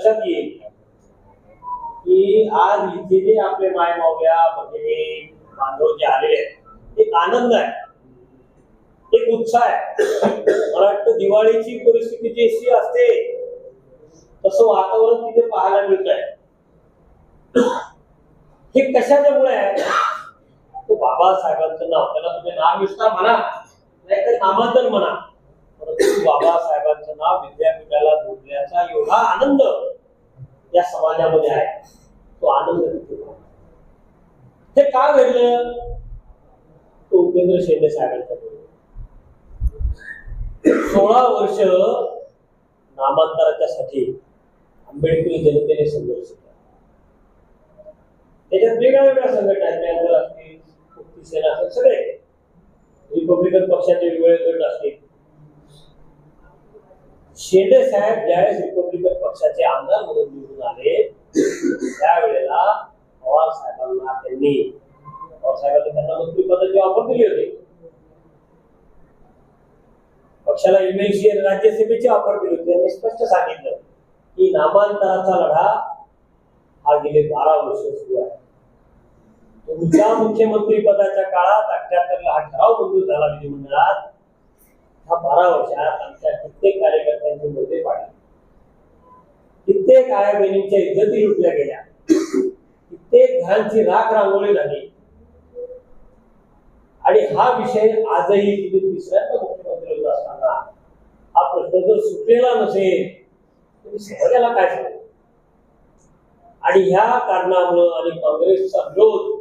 लक्षात येईल की आज इथे जे आपले माय मावल्या भगिनी बांधव जे आलेले आहेत एक आनंद आहे. एक उत्साह आहे. मला वाटतं दिवाळीची परिस्थिती जी अशी असते तसं वातावरण तिथे पाहायला मिळत आहे हे कशाच्यामुळे आहे? ते बाबासाहेबांचं नाव. त्याला तुम्ही नाव विस्तार म्हणा नाही तर नामांतर म्हणा. परंतु बाबासाहेबांचं नाव विद्यापीठाला जोडण्याचा एवढा आनंद या समाजामध्ये आहे. तो आनंद तिथे हे का घडलं? तो उपेंद्र शेंडे साहेबांच्यामुळे सोळा वर्ष नामांतराच्यासाठी आंबेडकरी जनतेने संघर्ष केला. त्याच्यात वेगळ्या वेगळ्या संघटना आहेत. असतील सेना असेल सगळे. रिपब्लिकन पक्षाचे वेगवेगळे गट असतील. शेंडे साहेब ज्यावेळेस रिपब्लिकन पक्षाचे आमदार म्हणून निवडून आले त्यावेळेला पवार साहेबांना त्यांनी पवार साहेबांनी त्यांना मंत्रिपदाची ऑफर दिली होती. पक्षाला एमएलसी राज्यसभेची ऑफर दिली होती. त्यांनी स्पष्ट सांगितलं की नामांतराचा लढा हा गेले बारा वर्ष सुरू आहे. तुमच्या मुख्यमंत्री पदाच्या काळात अठ्याहत्तरला हा ठराव मंजूर झाला विधिमंडळात. हा बारा वर्षात आमच्या कित्येक कार्यकर्त्यांचे मुद्दे पाडले कित्येक आया बहिणींच्या इज्जती लुटल्या गेल्या. कित्येक घरांची राख रांगोळी झाली. आणि हा विषय आजही तुम्ही तिसऱ्यांदा मुख्यमंत्री होत असताना हा प्रश्न जर सुटलेला नसेल तुम्ही समाजाला काय सांगू? आणि ह्या कारणामुळं आणि काँग्रेसचा विरोध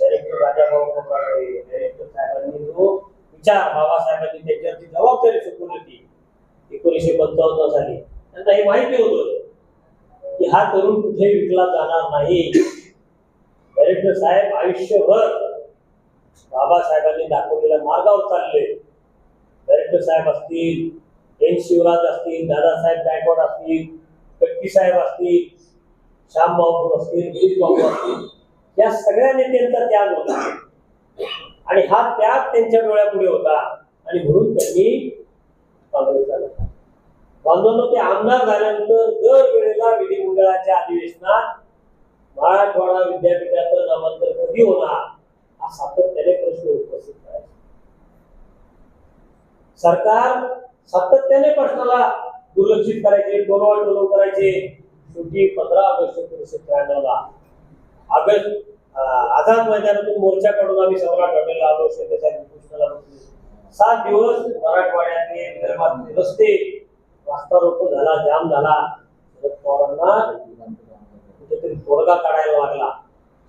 डायरेक्टर राजाभाऊ डायरेक्टर साहेबांनी जो विचार बाबासाहेबांनी त्याच्यावरची जबाबदारी सोपवली होती एकोणीसशे पंचावन्न साली. त्यांना हे माहिती होतं की हा तरुण कुठे विकला जाणार नाही. डायरेक्टर साहेब आयुष्यभर बाबासाहेबांनी दाखवलेल्या मार्गावर चालले. डायरेक्टर साहेब असतील एन शिवराज असतील दादासाहेब गायकवाड असतील कट्टी साहेब असतील श्याम बाबू असतील गिरीश बाबू असतील या सगळ्या नेत्यांचा त्याग होता. आणि हा त्याग त्यांच्या डोळ्यापुढे होता. आणि म्हणून त्यांनी काँग्रेसला बांधवांनो ते आमदार झाल्यानंतर दर वेळेला विधिमंडळाच्या अधिवेशनात मराठवाडा विद्यापीठाचं नामांतर कधी होणार हा सातत्याने प्रश्न उपस्थित करायचा. सरकार सातत्याने प्रश्नाला दुर्लक्षित करायचे टोलवाळ टोलव करायचे. शेवटी पंधरा ऑगस्ट एकोणीसशे त्र्याण्णवला. ऑगस्ट आझाद मैदानातून मोर्चा काढून आम्ही सम्राट हॉटेलला आलो शेतकऱ्यांनी कृष्णाला सात दिवस मराठवाड्यातले विदर्भातले रस्ते रास्ता रोको झाला जाम झाला. शरद पवारांना कुठेतरी तोडगा काढायला लागला.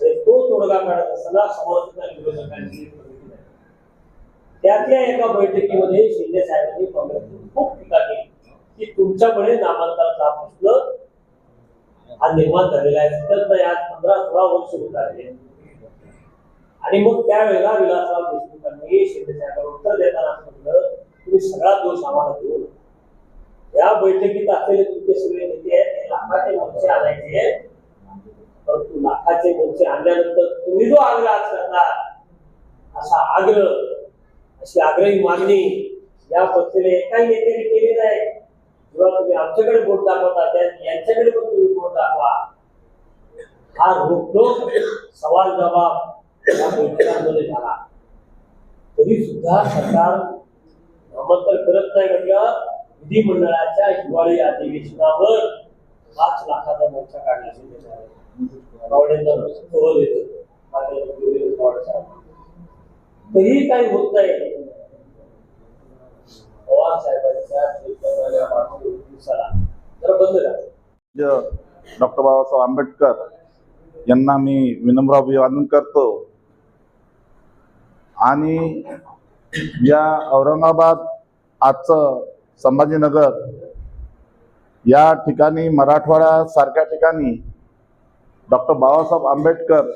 आणि तो तोडगा काढत असताना समर्थक विरोधकांची त्यातल्या एका बैठकीमध्ये शिंदे साहेबांनी काँग्रेसवर खूप टीका केली. की तुमच्यामुळे नामांतराचा हा प्रश्न हा निर्माण झालेला आहे. सतत या पंधरा सोळा वर्ष होत आले आणि मग त्यावेळेला विलासराव देशमुखांनी शिंदे साहेबांना उत्तर देताना असं म्हटलं तुम्ही सगळा दोष आम्हाला देऊ नका. या बैठकीत असलेले तुमचे सगळे नेते आहेत ते लाखाचे मोर्चे आणायचे परंतु लाखाचे मोर्चे आणल्यानंतर तुम्ही जो आग्रह आज करणार असा आग्रह अशी आग्रही मागणी या पक्षाने एकाही नेत्याने केली नाही. जेव्हा तुम्ही आमच्याकडे बोट दाखवता यांच्याकडे पण तुम्ही बोट दाखवा. हा रोखोक सवाल जबाब या बैठकांमध्ये झाला. तरी सुद्धा सरकार नामांतर करत नाही म्हटलं विधिमंडळाच्या हिवाळी अधिवेशनावर पाच लाखाचा मोर्चा काढण्याचे शिंदे साहेब. येतो. तरीही काही होत नाही. पवार साहेबांच्या डॉक्टर बाबासाहेब आंबेडकर यांना मी विनम्र अभिवादन करतो. आणि या औरंगाबाद आजचं संभाजीनगर या ठिकाणी मराठवाड्यासारख्या ठिकाणी डॉक्टर बाबासाहेब आंबेडकर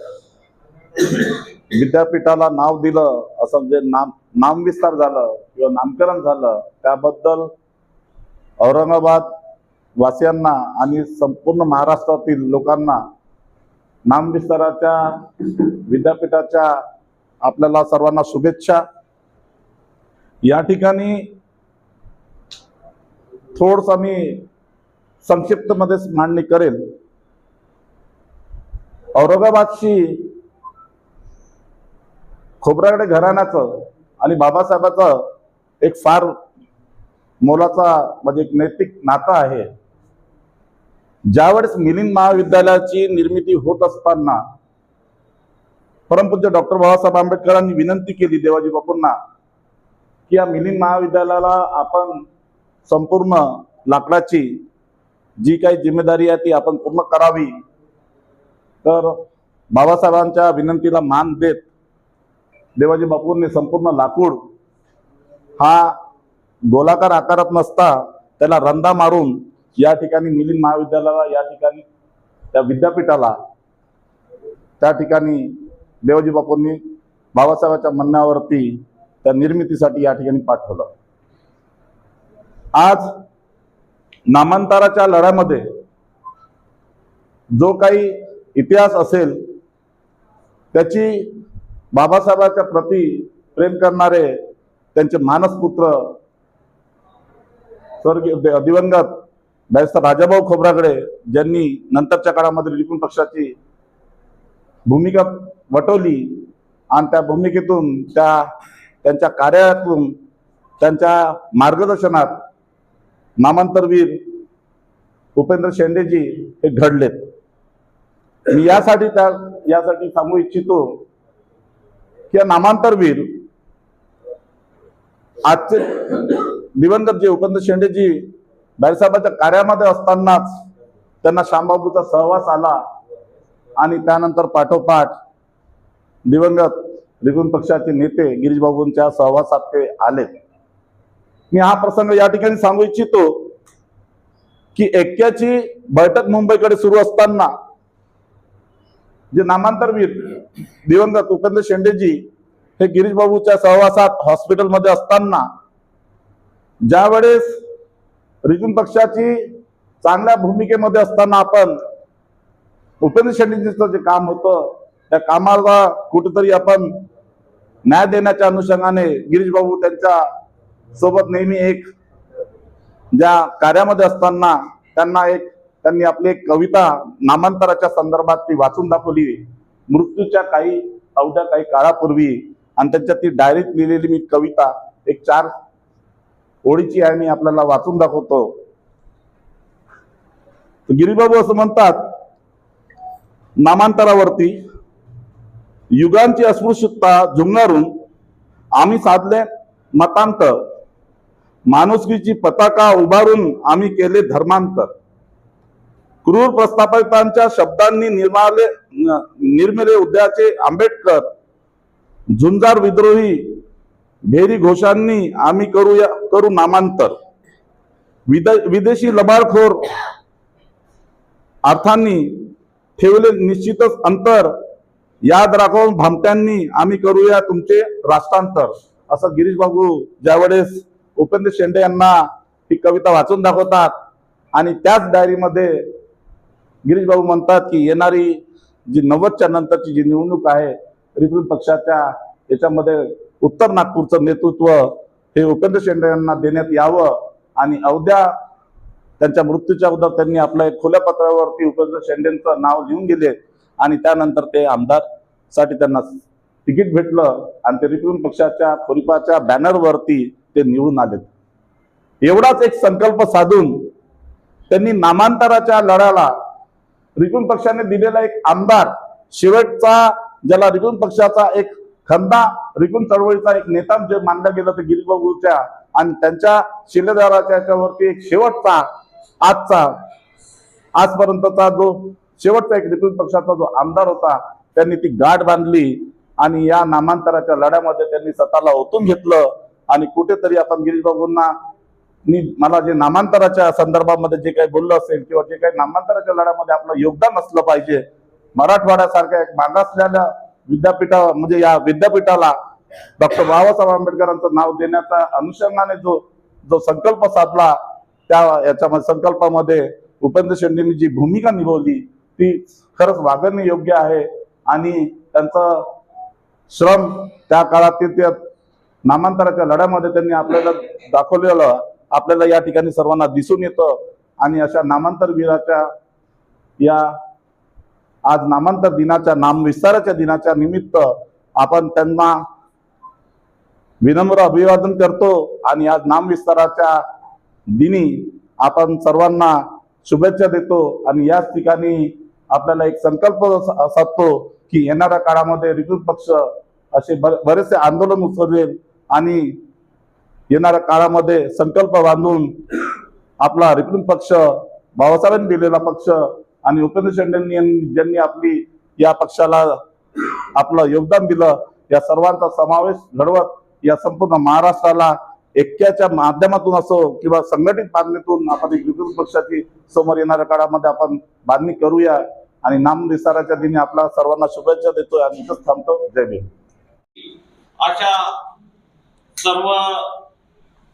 विद्यापीठाला नाव दिलं असं म्हणजे नाम नामविस्तार झालं किंवा नामकरण झालं त्याबद्दल औरंगाबाद वासियांना आणि संपूर्ण महाराष्ट्रातील लोकांना नामविस्ताराच्या विद्यापीठाच्या आपल्याला सर्वांना शुभेच्छा. या ठिकाणी थोडस मी संक्षिप्त मध्येच मांडणी करेल. औरंगाबादशी खोबरागडे घराण्याचं आणि बाबासाहेबाचं एक फार मोलाचा म्हणजे एक नैतिक नातं आहे. ज्यावेळेस मिलिंद महाविद्यालयाची निर्मिती होत असताना परमपूज्य डॉक्टर बाबासाहेब आंबेडकरांनी विनंती केली देवाजी बापूंना की या मिलिंद महाविद्यालयाला आपण संपूर्ण लाकडाची जी काही जिम्मेदारी आहे ती आपण पूर्ण करावी. तर बाबासाहेबांच्या विनंतीला मान देत देवाजी बापूंनी संपूर्ण लाकूड हा गोलाकार आकारात नसता त्याला रंदा मारून या ठिकाणी मिलिंद महाविद्यालयाला या ठिकाणी त्या विद्यापीठाला त्या ठिकाणी देवाजी बापूंनी बाबासाहेबांच्या म्हणण्यावरती त्या निर्मितीसाठी या ठिकाणी पाठवलं. आज नामांतराच्या लढ्यामध्ये जो काही इतिहास असेल त्याची बाबासाहेबांच्या प्रती प्रेम करणारे त्यांचे मानसपुत्र स्वर्गीय दिवंगत बॅरिस्टर राजाभाऊ खोबरागडे ज्यांनी नंतरच्या काळामध्ये रिपून पक्षाची भूमिका वटवली आणि त्या भूमिकेतून त्या त्यांच्या कार्यातून त्यांच्या मार्गदर्शनात नामांतरवीर उपेंद्र शेंडेजी हे घडलेत. मी यासाठी त्या यासाठी सांगू इच्छितो या नामांतरवीर आजचे दिवंगत जे उपेंद्र शेंडेजी बाईसाहेबांच्या कार्यामध्ये असतानाच त्यांना श्यामबाबूचा सहवास आला आणि त्यानंतर पाठोपाठ दिवंगत रिगुण पक्षाचे नेते गिरीशबाबूंच्या सहवासात ते आले. मी हा प्रसंग या ठिकाणी सांगू इच्छितो की एक्क्याची बैठक मुंबईकडे सुरू असताना जे नामांतरवीर दिवंगत उपेंद्र शेंडेजी हे गिरीशबाबूच्या सहवासात हॉस्पिटलमध्ये असताना ज्यावेळेस रिजून पक्षाची चांगल्या भूमिकेमध्ये असताना आपण उपेंद्र शेंडेजीचं जे काम होतं त्या कामाला कुठेतरी आपण न्याय देण्याच्या अनुषंगाने गिरीश बाबू त्यांच्यासोबत नेहमी एक ज्या कार्यामध्ये असताना त्यांना एक त्यांनी आपली एक कविता नामांतराच्या संदर्भात ती वाचून दाखवली. मृत्यूच्या काही अवघ्या काही काळापूर्वी आणि त्यांच्या ती डायरीत लिहिलेली मी कविता एक चार ओळीची आहे मी आपल्याला वाचून दाखवतो. गिरीबाबू असं म्हणतात नामांतरावरती युगांची अस्पृश्यता झुंगारून आम्ही साधले मतांतर. माणुसकीची पताका उभारून आम्ही केले धर्मांतर. क्रूर प्रस्थापितांच्या शब्दांनी निर्माले निर्मिले उद्याचे आंबेडकर झुंजार विद्रोही भेरी घोषांनी आम्ही करूया करू नामांतर. विदेशी लबाडखोर अर्थांनी ठेवले निश्चितच अंतर. याद राखून भामट्यांनी आम्ही करूया तुमचे राष्ट्रांतर. असं गिरीश बाबू ज्यावेळेस उपेंद्र शेंडे यांना ही कविता वाचून दाखवतात आणि त्याच डायरीमध्ये गिरीश बाबू म्हणतात की येणारी जी नव्वदच्या नंतरची जी निवडणूक आहे रिपब्लिक पक्षाच्या याच्यामध्ये उत्तर नागपूरचं नेतृत्व हे उपेंद्र शेंडे यांना देण्यात यावं आणि अवध्या त्यांच्या मृत्यूच्या अगोदर त्यांनी आपल्या एक खुल्या पत्रावरती उपेंद्र शेंडेंचं नाव लिहून गेले आणि त्यानंतर ते आमदारसाठी त्यांना तिकीट भेटलं आणि ते रिपब्लिक पक्षाच्या खोरीपाच्या बॅनरवरती ते निवडून आले एवढाच एक संकल्प साधून त्यांनी नामांतराच्या लढ्याला रिपून पक्षाने दिलेला एक आमदार शेवटचा ज्याला रिपून पक्षाचा एक खंदा रिपून चळवळीचा एक नेता जे मानलं गेलं ते गिरीबाबूच्या आणि त्यांच्या शिलेदाराच्या याच्यावरती एक शेवटचा आजचा आजपर्यंतचा जो शेवटचा एक रिपून पक्षाचा जो आमदार होता त्यांनी ती गाठ बांधली आणि या नामांतराच्या लढ्यामध्ये त्यांनी स्वतःला ओतून घेतलं. आणि कुठेतरी आपण गिरीशबाबूंना मी मला जे नामांतराच्या संदर्भामध्ये जे काही बोललं असेल किंवा जे काही नामांतराच्या लढ्यामध्ये आपलं योगदान असलं पाहिजे मराठवाड्यासारख्या एक मागासलेल्या विद्यापीठा म्हणजे या विद्यापीठाला डॉक्टर बाबासाहेब आंबेडकरांचं नाव देण्याच्या अनुषंगाने जो जो संकल्प साधला त्या याच्यामध्ये संकल्पामध्ये उपेंद्र शेंडेंनी जी भूमिका निभावली ती खरंच वागणे योग्य आहे आणि त्यांचं श्रम त्या काळातील त्या नामांतराच्या लढ्यामध्ये त्यांनी आपल्याला दाखवलेलं आपल्याला या ठिकाणी सर्वांना दिसून येतं. आणि अशा नामांतर वीराच्या या आज नामांतर दिनाच्या नामविस्ताराच्या दिनाच्या निमित्त आपण त्यांना विनम्र अभिवादन करतो. आणि आज नामविस्ताराच्या दिनी आपण सर्वांना शुभेच्छा देतो. आणि याच ठिकाणी आपल्याला एक संकल्प साधतो की येणाऱ्या काळामध्ये रिपब्लिक पक्ष असे बरेचसे आंदोलन उचलेल. आणि येणाऱ्या काळामध्ये संकल्प बांधून आपला रिपब्लिक पक्ष बाबासाहेबांनी दिलेला पक्ष आणि उपेंद्र शेंडेंनी यांनी- ज्यांनी आपली या पक्षाला आपलं योगदान दिलं या सर्वांचा समावेश घडवत या संपूर्ण महाराष्ट्राला ऐक्याच्या माध्यमातून असो किंवा संघटित बांधणीतून आपण एक विरोधी पक्षाची समोर येणाऱ्या काळामध्ये आपण बांधणी करूया आणि नाम विस्ताराच्या दिनी आपला सर्वांना शुभेच्छा देतोय आणि इथंच थांबतो. जय भीम. अशा सर्व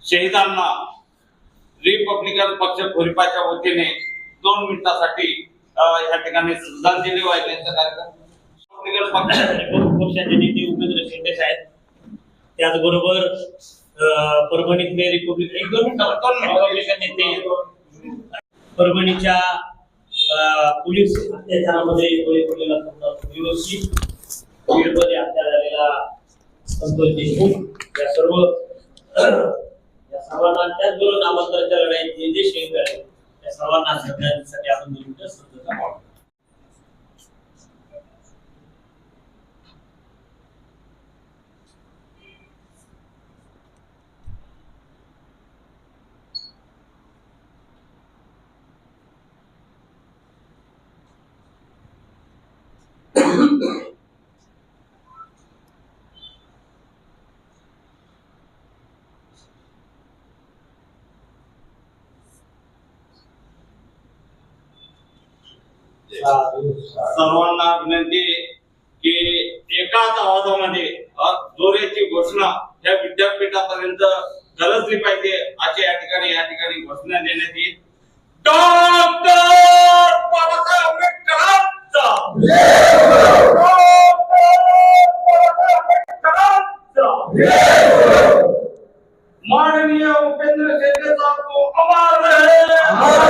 शहीदांना रिपब्लिकन पक्ष खोरिपाच्या वतीने दोन मिनिटासाठी या ठिकाणी श्रद्धांजली वाहिल्याचा कार्यक्रम. पक्षाचे नेते उपेंद्र शिंदे साहेब त्याचबरोबर परभणीतले रिपब्लिक दोन रिपब्लिकन नेते. परभणीच्या पोलीस अत्याचारामध्ये बळी पडलेला दिवशी बीडमध्ये हत्या झालेला संतोष देशमुख या सर्व सर्वांना त्याचबरोबर नामांतराच्या लढाईत जे जे शहीद झाले त्या सर्वांना श्रद्धांजलीसाठी आपण दोन मिनिटं श्रद्धेचा मान. सर्वांना विनंती आहे की एकाच आवाजामध्ये अ, जोरेची घोषणा या विद्यापीठापर्यंत गरजली पाहिजे अशी या ठिकाणी या ठिकाणी घोषणा देण्यात येईल. डॉक्टर बाबासाहेब आंबेडकरांचा! माननीय उपेंद्र शेंडे साहेब को अमर रहे